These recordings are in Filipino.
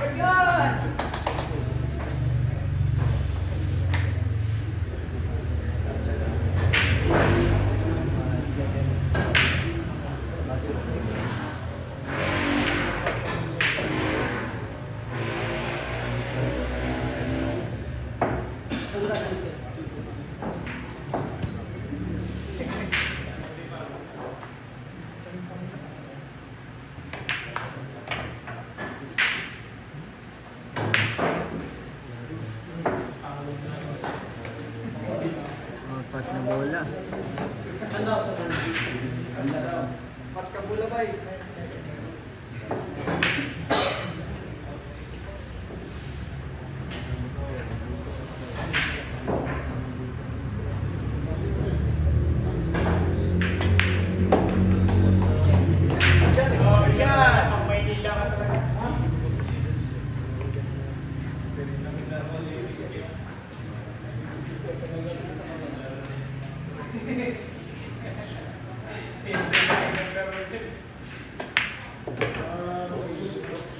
Yun! aí.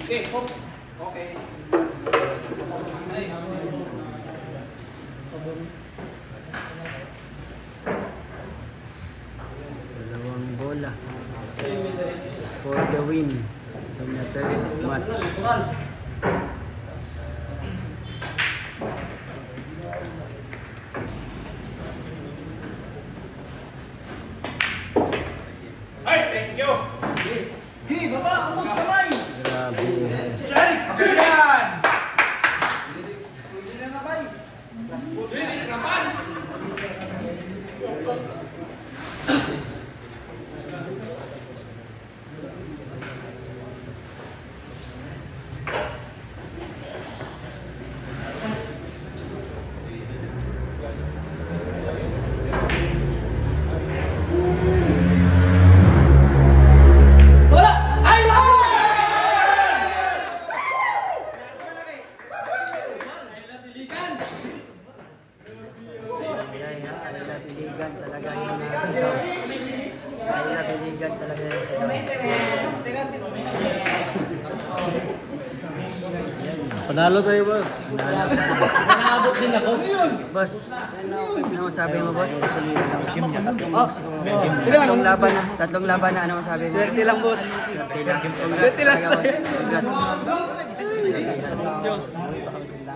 Okay, hop. Okay. Dalawang bola. For the win. In the third match. Ay, thank you. Hey, baba, ubos ay, napiligan talaga yung nakasaw. Ay, napiligan talaga yung Panalo tayo, boss. Naabot din ako. Boss, ano masabi mo, boss? Tatlong laban na. Tatlong laban na. Ano masabi mo? Swerte lang, boss. Swerte lang. Swerte lang. Congrats.